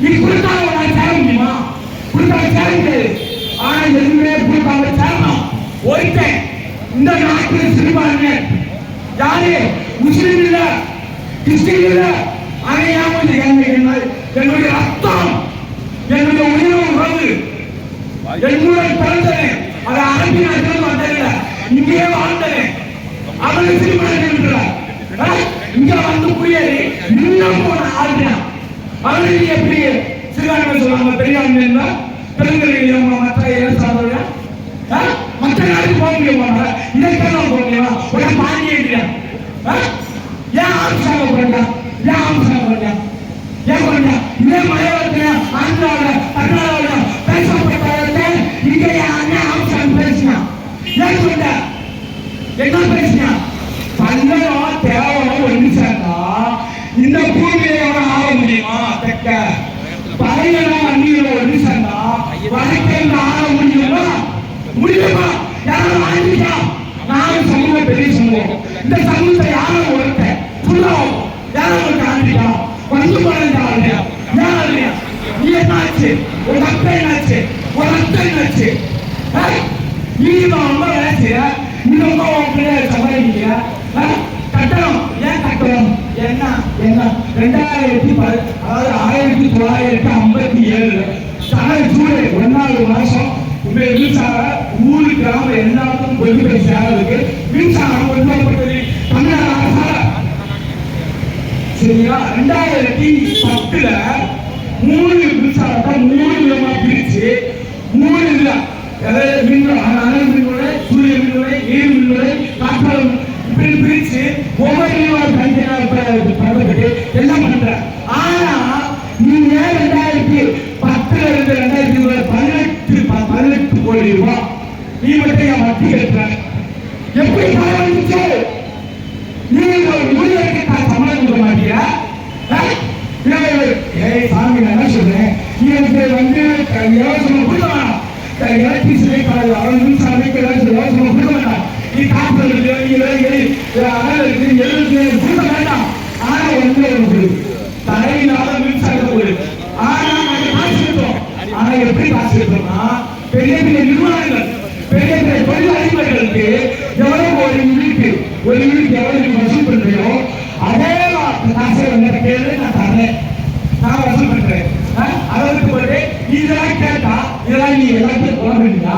நீ கொடுத்தாலும் உன்னால சேர முடியுமா? கொடுத்தாலும் சேர முடியாது ஆனா இந்த எதுவுமே கொடுக்காம சேரணும். ஒருத்தன் இந்த நாட்டில் சிறுபான்மையர் யாரு? முஸ்லீம் இல்ல கிறிஸ்டின் இல்ல அணையாம என்னுடைய ரத்தம் என்னுடைய உயிர் உறவு என்னுடன் பிறந்தவன் அது அரபி நாட்டில் வந்ததில்ல. இங்கேயே வாழ்ந்தவன். அவனை சிறுபான்மை இங்க வந்து குடியேறி இன்னும் போன ஆள்றான் அவனுக்கு எப்படி சிறுபான்மை சொல்லுவாங்க பெரியாண்மை என்றால் பெருங்கலையும் மற்ற ஏற்பாடுகள் மற்ற நாட்டுக்கு போக முடியுமா? இதைத்தான் போக முடியுமா? உடனே பாண்டிய இல்லையா? ஏன் ஆம்சாங்க போறா ஏன் ஆம்சாங்க போறா ஏன் போறா இதே மலையாளத்துல ஆந்திராவில கர்நாடகாவில பேசப்பட்ட இங்கே அண்ணன் ஆம்சாங்க பேசினா. ஏன் சொல்ற? என்ன பேசினா? பல்லவம் தேவம் ஒன்று சேர்ந்தா இந்த பூமியை எவன் ஆக முடியுமா? தெக்க. பழையனும் அந்நியனும் ஒன்று சேர்ந்தா வடக்கே ஆள முடியுமா? முடியுமா? யாரும் ஆரம்பிச்சா நானும் சமூகம் பெரிய சமூகம். இந்த சமூகத்தை யாரும் ஒருத்த ஃபுல்லாகும் யாரும் ஒரு ஆரம்பிச்சா? வந்து பழந்தாங்க யார் நீ என்னாச்சு? ஒரு அப்பா என்னாச்சு? ஒரு அத்தை என்னாச்சு? நீ தான் அம்மா என்னாச்சு ரொம்ப வேலை உன் சமாளிக்கல கட்டணம் ஏன் கட்டணம் என்ன என்ன ரெண்டாயிரத்தி அதாவது ஆயிரத்தி தொள்ளாயிரத்தி ஐம்பத்தி ஏழுல சார் ஜூலை ஒன்னாவது மாசம் உங்க மின்சார ஊரு கிராமம் எல்லாருக்கும் கொண்டு போய் சேரதுக்கு மின்சாரம் கொண்டு வரப்பட்டது தமிழக அரசால சரியா? ரெண்டாயிரத்தி பத்துல மூணு மின்சாரத்தை மூணு விதமா பிரிச்சு மூணு விதம். அதாவது மின்னுறை அனல் மின்னுறை சூரிய மின்னுறை நீர் மின்னுறை காற்றாலை அப்படின்னு பிரிச்சு ஒவ்வொரு நிறுவனம் தனித்தனியாக பண்றதுக்கு எல்லாம் பண்ற ஆனா நீ ரெண்டாயிரத்தி பத்துல இருந்து ரெண்டாயிரத்தி இருபது பதினெட்டு ப- பதினெட்டு கோடி ரூபாய் நீ மட்டும் என் மத்தி கேட்கிற எப்படி பரவாயில்லை நீங்க ஒரு ஊழியருக்கு நான் சம்பளம் கொடுக்க மாட்டீங்க. ஏய் சாமி நான் என்ன சொல்றேன்? எனக்கு வந்து இலவசமா கொடுக்க வேணாம் சிலை அவன் மின்சாரத்துக்கு இலவசம் இலவசமா கொடுக்க வேண்டாம் நீ காப்பு இருக்கு நீ எலி அனல் இருக்கு வேண்டாம். ஆனா வந்து ஒரு தடையில்லாத ஆனா நாங்க காசு ஆனா எப்படி காசு செலுத்துறோம்னா பெரிய பெரிய நிறுவனங்கள் பெரிய பெரிய தொழிலதிபர்களுக்கு எவ்வளவு ஒரு யூனிட் ஒரு யூனிட் எவ்வளவு வசூல் பண்றியோ அதே காசை வந்து கேளு நான் தரேன். நான் வசூல் பண்றேன். அஹ், அதற்கு போட்டு இதெல்லாம் கேட்டா இதெல்லாம் நீ எல்லாத்தையும் குழம்புறீங்களா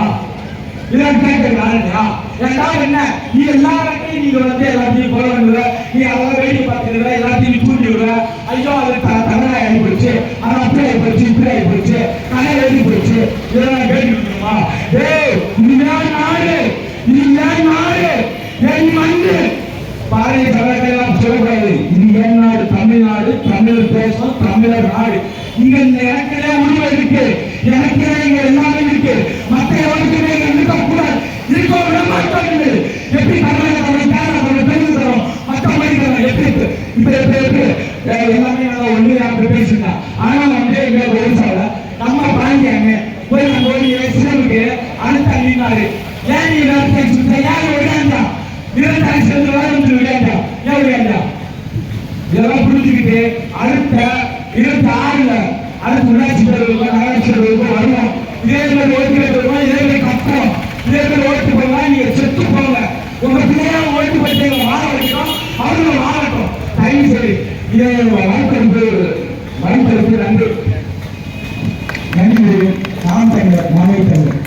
இதெல்லாம் கேட்க யாருயா ஏண்டா என்ன? நீ எல்லா இடத்தையும் நீங்க வந்து எல்லாத்தையும் கொலை பண்ணுற நீ அதெல்லாம் வேடிக்கை பார்த்துக்கிற எல்லாத்தையும் தூண்டி விடுற. ஐயோ அது த- தவறா ஆகி போச்சு. அது அப்படி ஆகி போச்சு இப்படி ஆகி போச்சு. கடை எழுதி போச்சு. இதெல்லாம் கேட்டு விட்டுருமா ஏய் இதுதான் நாடு. இதுதான் நாடு. என் மண்ணு. பாரதிய ஜனதா சொல்லக்கூடாது. இது என் நாடு தமிழ்நாடு தமிழர் தேசம் தமிழர் நாடு. இங்க இந்த எனக்குனே உரிமை இருக்கு. எனக்குனே இங்க எல்லாமே இருக்கு. எப்படி தமிழக தமிழ் பெருமை பேசுகிறோம் மத்த மொழிகள் எப்படி இருக்கு? இப்ப எப்படி இருக்கு? எல்லாமே நல்லா ஒண்ணு அப்படி பேசுங்க ஆனா வந்து இங்க ஒரு சால நம்ம பாண்டியாங்க போய் நம்ம ஒரு சிலருக்கு அடுத்த அண்ணினாரு ஏன் நீ வேலை சொல்ற யாரு விடாண்டா விவசாயம் சேர்ந்து வேற வந்து விளையாண்டா ஏன் விளையாண்டா இதெல்லாம் புரிஞ்சுக்கிட்டு அடுத்த இருபத்தி ஆறுல அடுத்த உள்ளாட்சி தேர்தலுக்கு நகராட்சி தேர்தலுக்கு வருவோம். இதே மாதிரி ஓட்டு வருவோம் இதே இதை வாய்ப்பளிப்பு வாய்ப்பளிப்பு நன்றி. நன்றி. நாம் தங்க மாநில